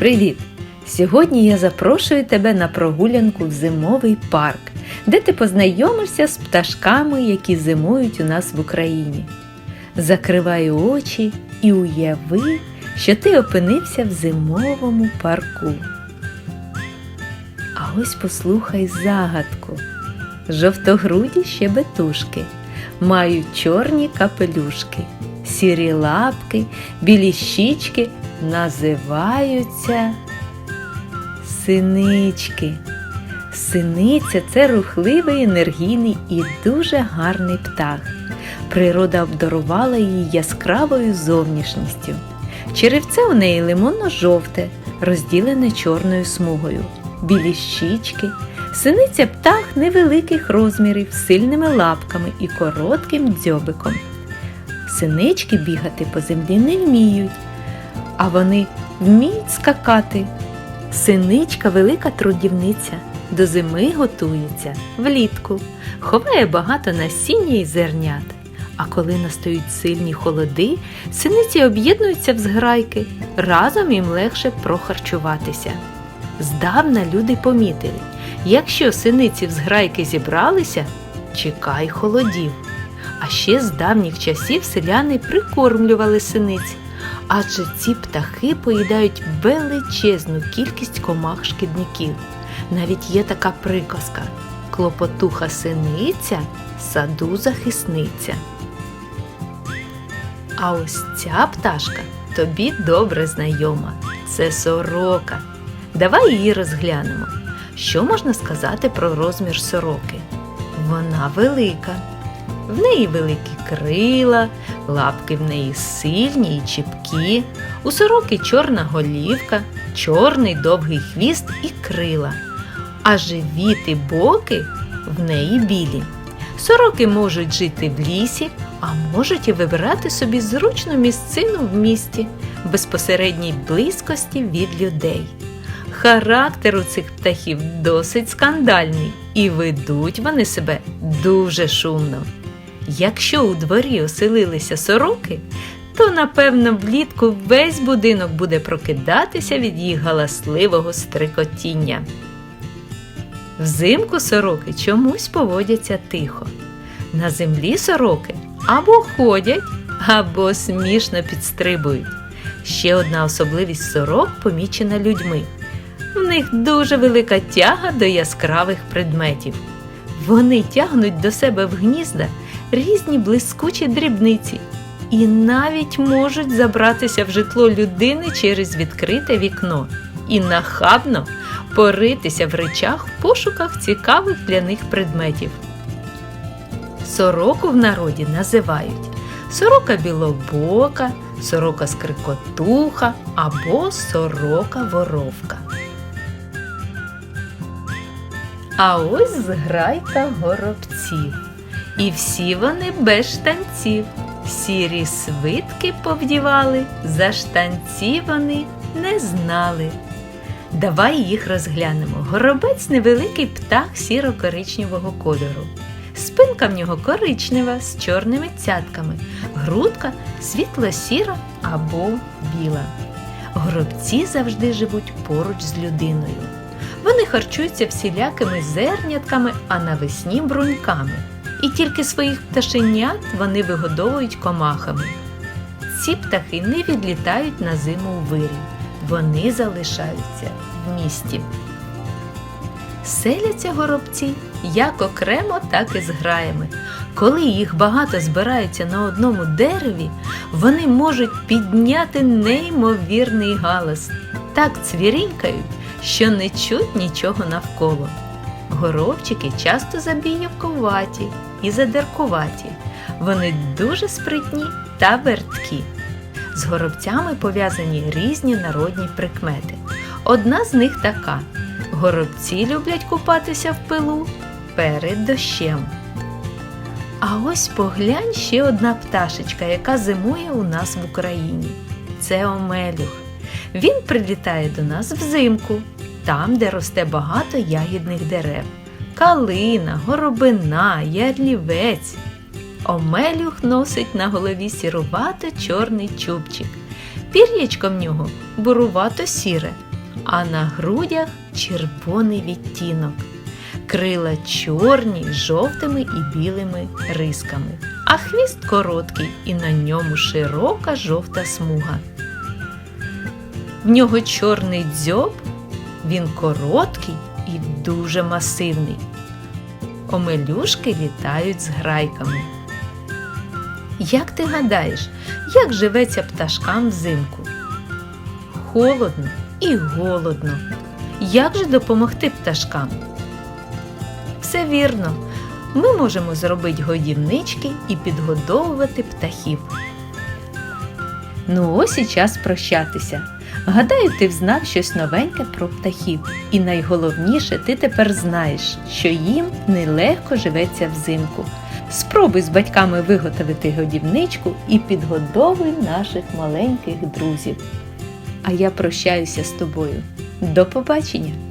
Привіт! Сьогодні я запрошую тебе на прогулянку в зимовий парк, де ти познайомишся з пташками, які зимують у нас в Україні. Закривай очі і уяви, що ти опинився в зимовому парку. А ось послухай загадку. Жовтогруді щебетушки мають чорні капелюшки, сірі лапки, білі щічки називаються синички. Синиця це рухливий, енергійний і дуже гарний птах. Природа обдарувала її яскравою зовнішністю. Черевце у неї лимонно-жовте, розділене чорною смугою, білі щічки. Синиця птах невеликих розмірів сильними лапками і коротким дзьобиком. Синички бігати по землі не вміють, а вони вміють скакати. Синичка велика трудівниця, до зими готується влітку, ховає багато насіння і зернят. А коли настають сильні холоди, синиці об'єднуються в зграйки, разом їм легше прохарчуватися. Здавна люди помітили, якщо синиці в зграйки зібралися, чекай холодів. А ще з давніх часів селяни прикормлювали синиць, адже ці птахи поїдають величезну кількість комах шкідників. Навіть є така приказка клопотуха синиця, саду захисниця. А ось ця пташка тобі добре знайома. Це сорока. Давай її розглянемо. Що можна сказати про розмір сороки? Вона велика. В неї великі крила, лапки в неї сильні і чіпкі, у сороки чорна голівка, чорний довгий хвіст і крила, а живіт і боки в неї білі. Сороки можуть жити в лісі, а можуть і вибирати собі зручну місцину в місті, в безпосередній близькості від людей. Характер у цих птахів досить скандальний, і ведуть вони себе дуже шумно. Якщо у дворі оселилися сороки, то напевно влітку весь будинок буде прокидатися від їх галасливого стрикотіння. Взимку сороки чомусь поводяться тихо. На землі сороки або ходять, або смішно підстрибують. Ще одна особливість сорок помічена людьми. В них дуже велика тяга до яскравих предметів. Вони тягнуть до себе в гнізда різні блискучі дрібниці і навіть можуть забратися в житло людини через відкрите вікно і нахабно поритися в речах в пошуках цікавих для них предметів. Сороку в народі називають сорока білобока, сорока скрикотуха або сорока воровка. А ось зграйка горобців. І всі вони без штанців. Сірі свитки повдівали, за штанці вони не знали. Давай їх розглянемо. Горобець невеликий птах сіро-коричневого кольору. Спинка в нього коричнева з чорними цятками, грудка світло-сіра або біла. Горобці завжди живуть поруч з людиною. Вони харчуються всілякими зернятками, а навесні бруньками. І тільки своїх пташенят вони вигодовують комахами. Ці птахи не відлітають на зиму у вирі, вони залишаються в місті. Селяться горобці як окремо, так і з граями. Коли їх багато збираються на одному дереві, вони можуть підняти неймовірний галас, так цвірінькають, що не чуть нічого навколо. Горобчики часто забіявкуваті і задеркуваті. Вони дуже спритні та верткі. З горобцями пов'язані різні народні прикмети. Одна з них така: горобці люблять купатися в пилу перед дощем. А ось поглянь ще одна пташечка, яка зимує у нас в Україні. Це омелюх. Він прилітає до нас взимку, там, де росте багато ягідних дерев. Калина, горобина, ярлівець. Омелюх носить на голові сірувато чорний чубчик. Пір'ячко в нього бурувато сіре, а на грудях червоний відтінок. Крила чорні з жовтими і білими рисками, а хвіст короткий і на ньому широка жовта смуга. В нього чорний дзьоб, він короткий і дуже масивний. Омелюшки літають з грайками. Як ти гадаєш, як живеться пташкам взимку? Холодно і голодно. Як же допомогти пташкам? Все вірно. Ми можемо зробити годівнички і підгодовувати птахів. Ну ось і час прощатися. Гадаю, ти взнав щось новеньке про птахів. І найголовніше, ти тепер знаєш, що їм нелегко живеться взимку. Спробуй з батьками виготовити годівничку і підгодовуй наших маленьких друзів. А я прощаюся з тобою. До побачення!